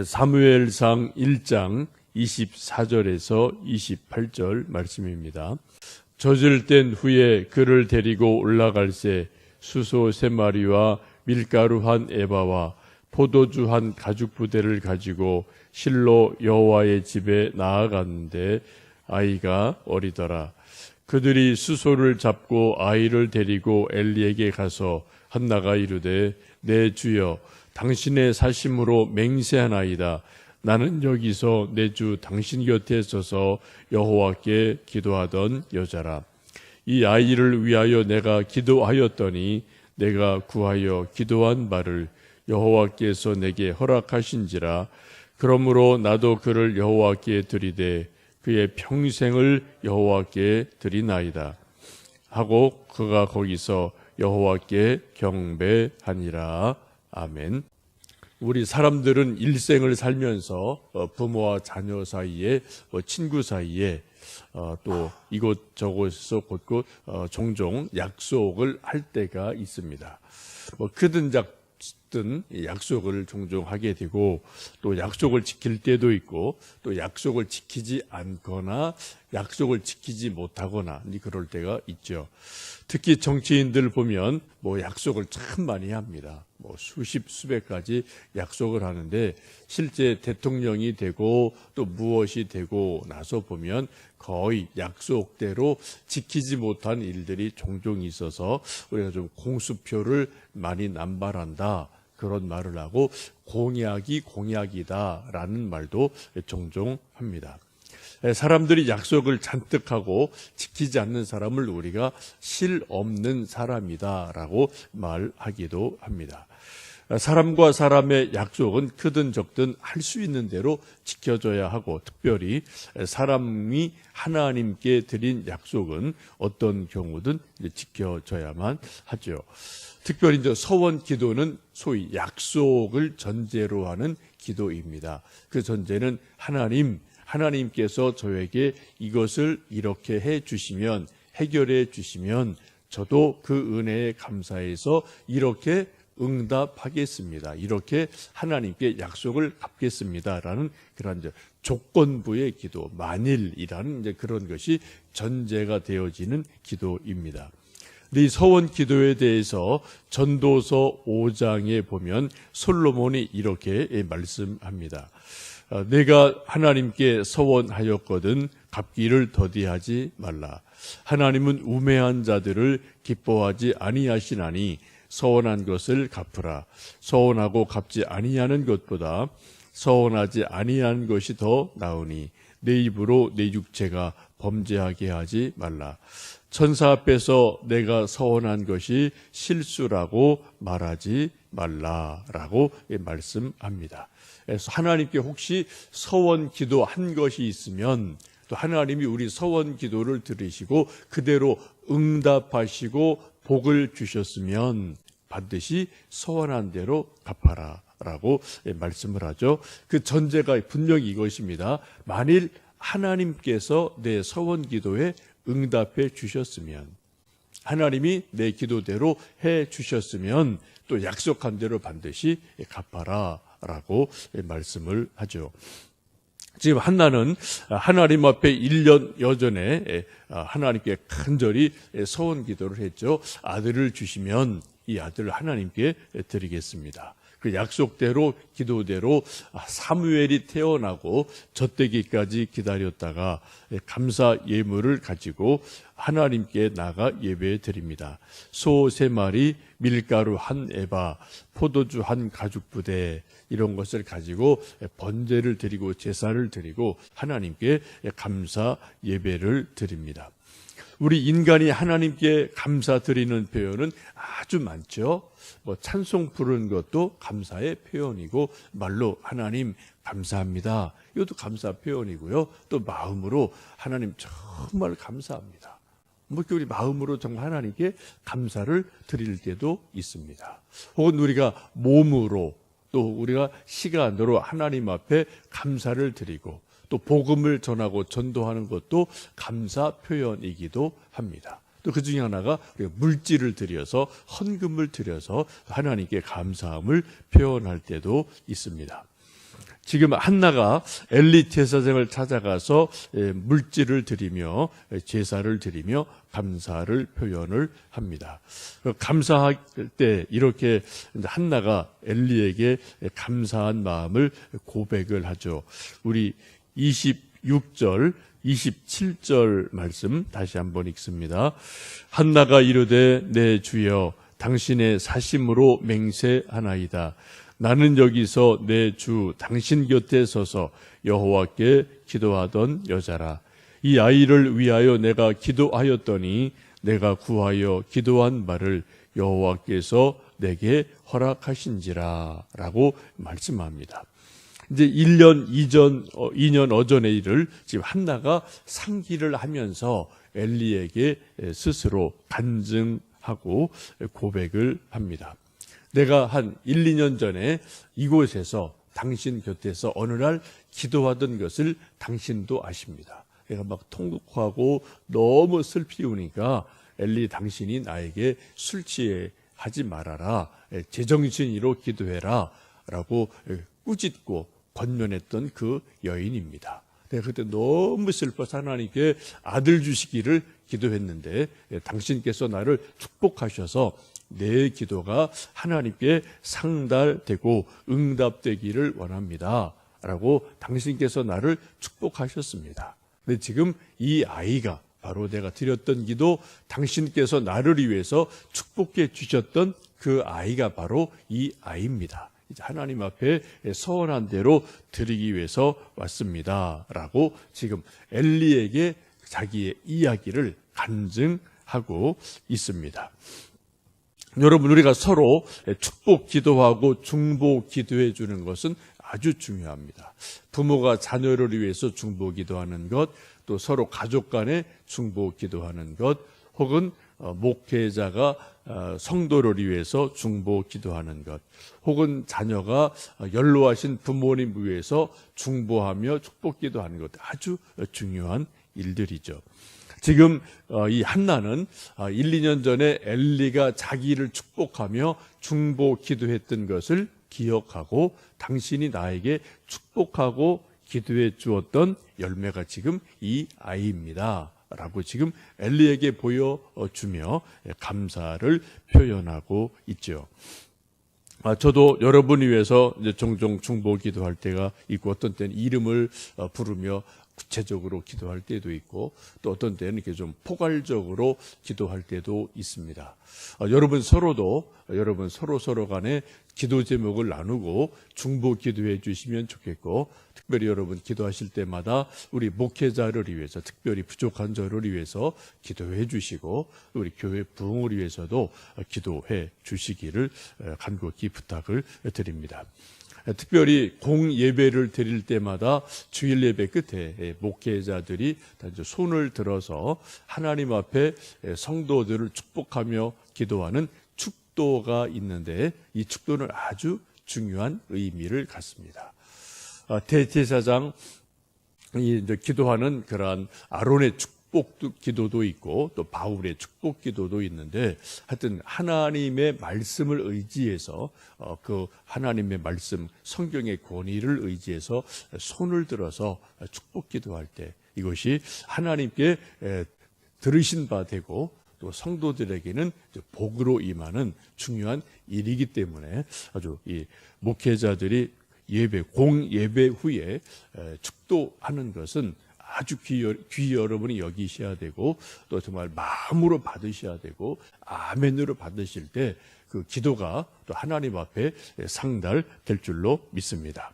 사무엘상 1장 24절에서 28절 말씀입니다. 젖을 땐 후에 그를 데리고 올라갈새 수소 세 마리와 밀가루 한 에바와 포도주 한 가죽 부대를 가지고 실로 여호와의 집에 나아갔는데 아이가 어리더라. 그들이 수소를 잡고 아이를 데리고 엘리에게 가서 한나가 이르되 내 주여 당신의 사심으로 맹세하나이다. 나는 여기서 내 주 당신 곁에 서서 여호와께 기도하던 여자라. 이 아이를 위하여 내가 기도하였더니 내가 구하여 기도한 바를 여호와께서 내게 허락하신지라. 그러므로 나도 그를 여호와께 드리되 그의 평생을 여호와께 드리나이다. 하고 그가 거기서 여호와께 경배하니라. 아멘. 우리 사람들은 일생을 살면서 어, 부모와 자녀 사이에 어, 친구 사이에 어, 또 이곳저곳에서 곳곳 종종 약속을 할 때가 있습니다. 뭐 크든 작든 약속을 종종 하게 되고 또 약속을 지킬 때도 있고 또 약속을 지키지 않거나 약속을 지키지 못하거나 그럴 때가 있죠. 특히 정치인들 보면 뭐 약속을 참 많이 합니다. 뭐 수십 수백 가지 약속을 하는데 실제 대통령이 되고 또 무엇이 되고 나서 보면 거의 약속대로 지키지 못한 일들이 종종 있어서 우리가 좀 공수표를 많이 남발한다. 그런 말을 하고 공약이 공약이다라는 말도 종종 합니다. 사람들이 약속을 잔뜩 하고 지키지 않는 사람을 우리가 실 없는 사람이다라고 말하기도 합니다. 사람과 사람의 약속은 크든 적든 할 수 있는 대로 지켜져야 하고 특별히 사람이 하나님께 드린 약속은 어떤 경우든 지켜져야만 하죠. 특별히 이제 서원 기도는 소위 약속을 전제로 하는 기도입니다. 그 전제는 하나님, 하나님께서 저에게 이것을 이렇게 해 주시면 해결해 주시면 저도 그 은혜에 감사해서 이렇게 응답하겠습니다. 이렇게 하나님께 약속을 갚겠습니다라는 그런 조건부의 기도, 만일이라는 그런 것이 전제가 되어지는 기도입니다. 이 서원 기도에 대해서 전도서 5장에 보면 솔로몬이 이렇게 말씀합니다. 어, 내가 하나님께 서원하였거든 갚기를 더디하지 말라. 하나님은 우매한 자들을 기뻐하지 아니하시나니 서원한 것을 갚으라. 서원하고 갚지 아니하는 것보다 서원하지 아니한 것이 더 나으니 내 입으로 내 육체가 범죄하게 하지 말라. 천사 앞에서 내가 서원한 것이 실수라고 말하지 말라라고 말씀합니다. 그래서 하나님께 혹시 서원 기도 한 것이 있으면 또 하나님이 우리 서원 기도를 들으시고 그대로 응답하시고 복을 주셨으면 반드시 서원한 대로 갚아라. 라고 말씀을 하죠. 그 전제가 분명히 이것입니다. 만일 하나님께서 내 서원 기도에 응답해 주셨으면, 하나님이 내 기도대로 해 주셨으면, 또 약속한 대로 반드시 갚아라. 라고 말씀을 하죠. 지금 한나는 하나님 앞에 1년 여전에 하나님께 간절히 서원 기도를 했죠. 아들을 주시면 이 아들을 하나님께 드리겠습니다. 그 약속대로 기도대로 사무엘이 태어나고 젖대기까지 기다렸다가 감사 예물을 가지고 하나님께 나가 예배 드립니다. 소 세 마리, 밀가루 한 에바, 포도주 한 가죽 부대 이런 것을 가지고 번제를 드리고 제사를 드리고 하나님께 감사 예배를 드립니다. 우리 인간이 하나님께 감사드리는 표현은 아주 많죠. 뭐 찬송 부르는 것도 감사의 표현이고 말로 하나님 감사합니다. 이것도 감사 표현이고요. 또 마음으로 하나님 정말 감사합니다. 뭐 우리 마음으로 정말 하나님께 감사를 드릴 때도 있습니다. 혹은 우리가 몸으로 또 우리가 시간으로 하나님 앞에 감사를 드리고 또 복음을 전하고 전도하는 것도 감사 표현이기도 합니다. 또 그 중에 하나가 물질을 들여서 헌금을 들여서 하나님께 감사함을 표현할 때도 있습니다. 지금 한나가 엘리 제사장을 찾아가서 예, 물질을 드리며 예, 제사를 드리며 감사를 표현을 합니다. 그 감사할 때 이렇게 한나가 엘리에게 감사한 마음을 고백을 하죠. 우리 26절 27절 말씀 다시 한번 읽습니다. 한나가 이르되 내 주여 당신의 사심으로 맹세하나이다. 나는 여기서 내 주 당신 곁에 서서 여호와께 기도하던 여자라. 이 아이를 위하여 내가 기도하였더니 내가 구하여 기도한 바를 여호와께서 내게 허락하신지라라고 말씀합니다. 이제 1년 이전, 어, 2년 어전의 일을 지금 한나가 상기를 하면서 엘리에게 스스로 간증하고 고백을 합니다. 내가 한 1, 2년 전에 이곳에서 당신 곁에서 어느 날 기도하던 것을 당신도 아십니다. 내가 막 통곡하고 너무 슬피 우니까 엘리 당신이 나에게 술 취하지 말아라. 제정신으로 기도해라. 라고 꾸짖고 권면했던 그 여인입니다. 내가 그때 너무 슬퍼서 하나님께 아들 주시기를 기도했는데 당신께서 나를 축복하셔서 내 기도가 하나님께 상달되고 응답되기를 원합니다. 라고 당신께서 나를 축복하셨습니다. 근데 지금 이 아이가 바로 내가 드렸던 기도 당신께서 나를 위해서 축복해 주셨던 그 아이가 바로 이 아이입니다. 하나님 앞에 서원한 대로 드리기 위해서 왔습니다. 라고 지금 엘리에게 자기의 이야기를 간증하고 있습니다. 여러분, 우리가 서로 축복 기도하고 중보 기도해 주는 것은 아주 중요합니다. 부모가 자녀를 위해서 중보 기도하는 것, 또 서로 가족 간에 중보 기도하는 것, 혹은 어, 목회자가 어, 성도를 위해서 중보 기도하는 것, 혹은 자녀가 연로하신 부모님 위해서 중보하며 축복 기도하는 것 아주 중요한 일들이죠. 지금 어, 이 한나는 1, 2년 전에 엘리가 자기를 축복하며 중보 기도했던 것을 기억하고 당신이 나에게 축복하고 기도해 주었던 열매가 지금 이 아이입니다. 라고 지금 엘리에게 보여주며 감사를 표현하고 있죠. 아, 저도 여러분을 위해서 종종 중보 기도할 때가 있고 어떤 때는 이름을 어, 부르며 구체적으로 기도할 때도 있고 또 어떤 때는 이렇게 좀 포괄적으로 기도할 때도 있습니다. 어, 여러분 서로도 어, 여러분 서로 서로 간에 기도 제목을 나누고 중보 기도해 주시면 좋겠고 특별히 여러분 기도하실 때마다 우리 목회자를 위해서 특별히 부족한 저를 위해서 기도해 주시고 우리 교회 부흥을 위해서도 기도해 주시기를 간곡히 부탁을 드립니다. 특별히 공 예배를 드릴 때마다 주일 예배 끝에 목회자들이 손을 들어서 하나님 앞에 성도들을 축복하며 기도하는 축도가 있는데 이 축도는 아주 중요한 의미를 갖습니다. 아, 대제사장 이 기도하는 그러한 아론의 축복 기도도 있고 또 바울의 축복 기도도 있는데 하여튼 하나님의 말씀을 의지해서 어, 그 하나님의 말씀 성경의 권위를 의지해서 손을 들어서 축복 기도할 때 이것이 하나님께 들으신 바 되고 또 성도들에게는 복으로 임하는 중요한 일이기 때문에 아주 이 목회자들이 예배 공 예배 후에 축도하는 것은 아주 귀, 귀 여러분이 여기셔야 되고 또 정말 마음으로 받으셔야 되고 아멘으로 받으실 때 그 기도가 또 하나님 앞에 상달될 줄로 믿습니다.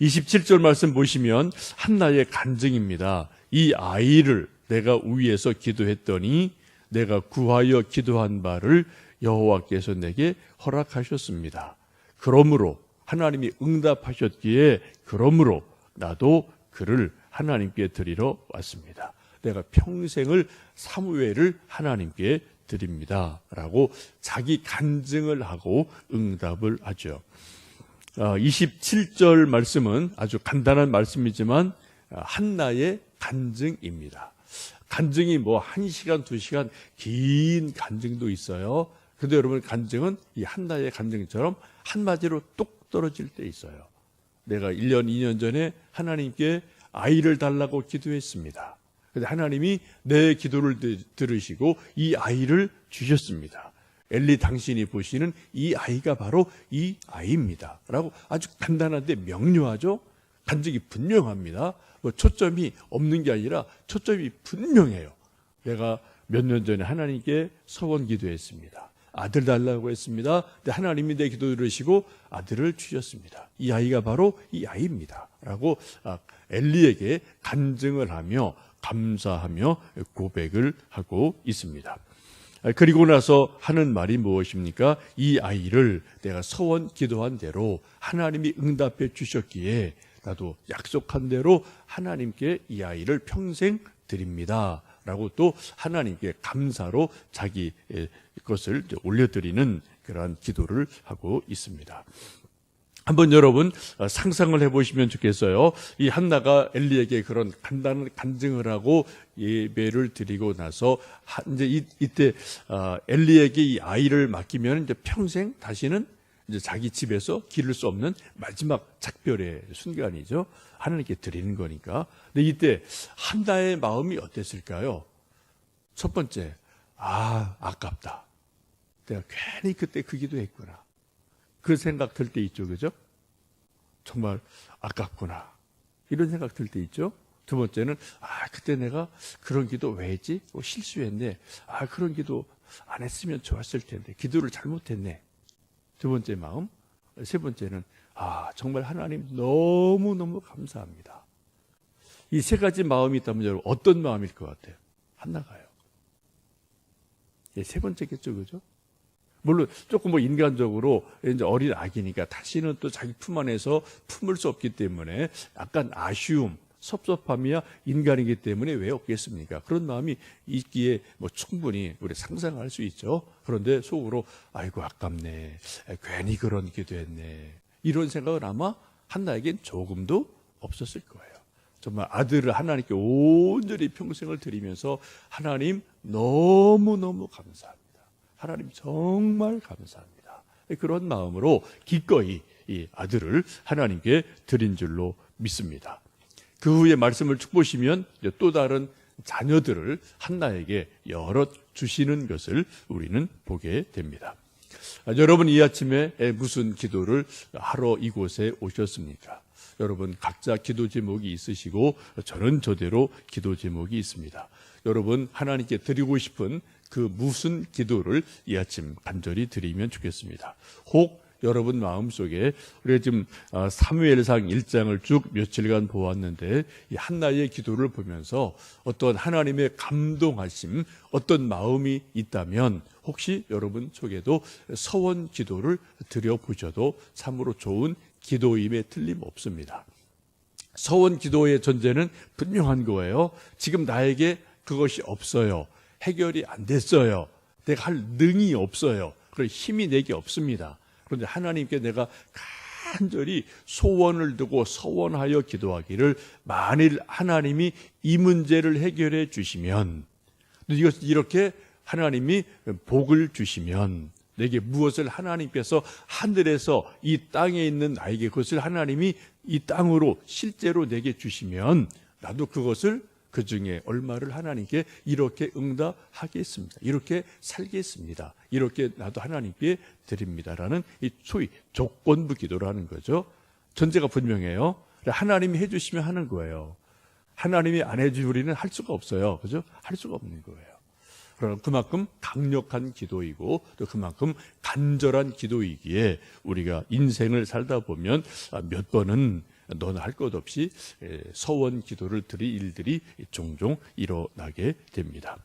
27절 말씀 보시면 한나의 간증입니다. 이 아이를 내가 위에서 기도했더니 내가 구하여 기도한 바를 여호와께서 내게 허락하셨습니다. 그러므로 하나님이 응답하셨기에 그러므로 나도 그를 하나님께 드리러 왔습니다. 내가 평생을 사무엘을 하나님께 드립니다. 라고 자기 간증을 하고 응답을 하죠. 27절 아, 말씀은 아주 간단한 말씀이지만 아, 한나의 간증입니다. 간증이 뭐 1시간, 2시간 긴 간증도 있어요. 근데 여러분 간증은 이 한나의 간증처럼 한마디로 뚝 떨어질 때 있어요. 내가 1년, 2년 전에 하나님께 아이를 달라고 기도했습니다. 근데 하나님이 내 기도를 드- 들으시고 이 아이를 주셨습니다. 엘리 당신이 보시는 이 아이가 바로 이 아이입니다. 라고 아주 간단한데 명료하죠? 간증이 분명합니다. 뭐 초점이 없는 게 아니라 초점이 분명해요. 내가 몇 년 전에 하나님께 서원 기도했습니다. 아들 달라고 했습니다. 근데 하나님이 내 기도 들으시고 아들을 주셨습니다. 이 아이가 바로 이 아이입니다. 라고 아, 엘리에게 간증을 하며 감사하며 고백을 하고 있습니다. 아, 그리고 나서 하는 말이 무엇입니까? 이 아이를 내가 서원 기도한 대로 하나님이 응답해 주셨기에 나도 약속한 대로 하나님께 이 아이를 평생 드립니다. 라고 또 하나님께 감사로 자기 의 것을 올려드리는 그러한 기도를 하고 있습니다. 한번 여러분 어, 상상을 해보시면 좋겠어요. 이 한나가 엘리에게 그런 간단한 간증을 하고 예배를 드리고 나서 하- 이제 이, 이때 어, 엘리에게 이 아이를 맡기면 이제 평생 다시는 이제 자기 집에서 기를 수 없는 마지막 작별의 순간이죠. 하나님께 드리는 거니까. 근데 이때 한나의 마음이 어땠을까요? 첫 번째, 아 아깝다. 내가 괜히 그때 그 기도했구나. 그 생각 들 때 있죠, 그죠? 정말 아깝구나. 이런 생각 들 때 있죠? 두 번째는, 아, 그때 내가 그런 기도 왜 했지? 뭐 실수했네. 아, 그런 기도 안 했으면 좋았을 텐데. 기도를 잘못했네. 두 번째 마음. 세 번째는, 아, 정말 하나님 너무너무 감사합니다. 이 세 가지 마음이 있다면 여러분, 어떤 마음일 것 같아요? 한나가요. 예, 세 번째겠죠, 그죠? 물론 조금 뭐 인간적으로 이제 어린 아기니까 다시는 또 자기 품 안에서 품을 수 없기 때문에 약간 아쉬움, 섭섭함이야 인간이기 때문에 왜 없겠습니까? 그런 마음이 있기에 뭐 충분히 우리 상상할 수 있죠. 그런데 속으로 아이고 아깝네, 에, 괜히 그런 기도했네 이런 생각은 아마 한나에겐 조금도 없었을 거예요. 정말 아들을 하나님께 온전히 평생을 드리면서 하나님 너무너무 감사합니다. 하나님 정말 감사합니다. 그런 마음으로 기꺼이 이 아들을 하나님께 드린 줄로 믿습니다. 그 후에 말씀을 쭉 보시면 또 다른 자녀들을 한나에게 열어 주시는 것을 우리는 보게 됩니다. 아, 여러분 이 아침에 무슨 기도를 하러 이곳에 오셨습니까? 여러분 각자 기도 제목이 있으시고 저는 저대로 기도 제목이 있습니다. 여러분 하나님께 드리고 싶은 그 무슨 기도를 이 아침 간절히 드리면 좋겠습니다. 혹 여러분 마음속에 우리가 지금 아, 사무엘상 1장을 쭉 며칠간 보았는데 이 한나의 기도를 보면서 어떤 하나님의 감동하심 어떤 마음이 있다면 혹시 여러분 속에도 서원 기도를 드려 보셔도 참으로 좋은 기도임에 틀림없습니다. 서원 기도의 존재는 분명한 거예요. 지금 나에게 그것이 없어요. 해결이 안 됐어요. 내가 할 능이 없어요. 그런 힘이 내게 없습니다. 그런데 하나님께 내가 간절히 소원을 두고 서원하여 기도하기를 만일 하나님이 이 문제를 해결해 주시면 이것 이렇게 하나님이 복을 주시면 내게 무엇을 하나님께서 하늘에서 이 땅에 있는 나에게 그것을 하나님이 이 땅으로 실제로 내게 주시면 나도 그것을 그 중에 얼마를 하나님께 이렇게 응답하겠습니다. 이렇게 살겠습니다. 이렇게 나도 하나님께 드립니다라는 이 소위 조건부 기도라는 거죠. 전제가 분명해요. 하나님이 해주시면 하는 거예요. 하나님이 안 해주면 우리는 할 수가 없어요. 그죠? 할 수가 없는 거예요. 그럼 그만큼 강력한 기도이고 또 그만큼 간절한 기도이기에 우리가 인생을 살다 보면 아, 몇 번은 너는 할것 없이 에, 서원 기도를 드릴 일들이 종종 일어나게 됩니다.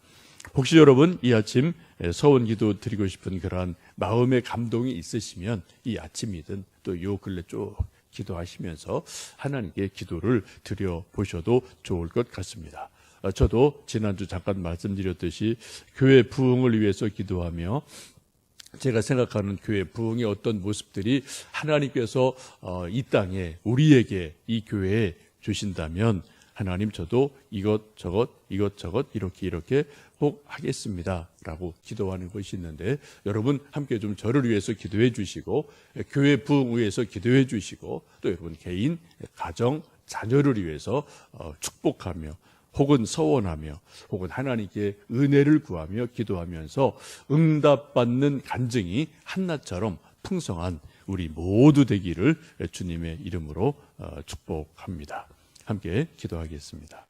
혹시 여러분 이 아침 에, 서원 기도 드리고 싶은 그러한 마음의 감동이 있으시면 이 아침이든 또 요 근래 쭉 기도하시면서 하나님께 기도를 드려 보셔도 좋을 것 같습니다. 어, 저도 지난주 잠깐 말씀드렸듯이 교회 부흥을 위해서 기도하며 제가 생각하는 교회 부흥의 어떤 모습들이 하나님께서 어, 이 땅에 우리에게 이 교회에 주신다면 하나님 저도 이것 저것 이것 저것 이렇게 이렇게 축복하겠습니다라고 기도하는 것이 있는데 여러분 함께 좀 저를 위해서 기도해 주시고 교회 부흥 위해서 기도해 주시고 또 여러분 개인 가정 자녀를 위해서 어, 축복하며 혹은 서원하며 혹은 하나님께 은혜를 구하며 기도하면서 응답받는 간증이 한나처럼 풍성한 우리 모두 되기를 주님의 이름으로 어, 축복합니다. 함께 기도하겠습니다.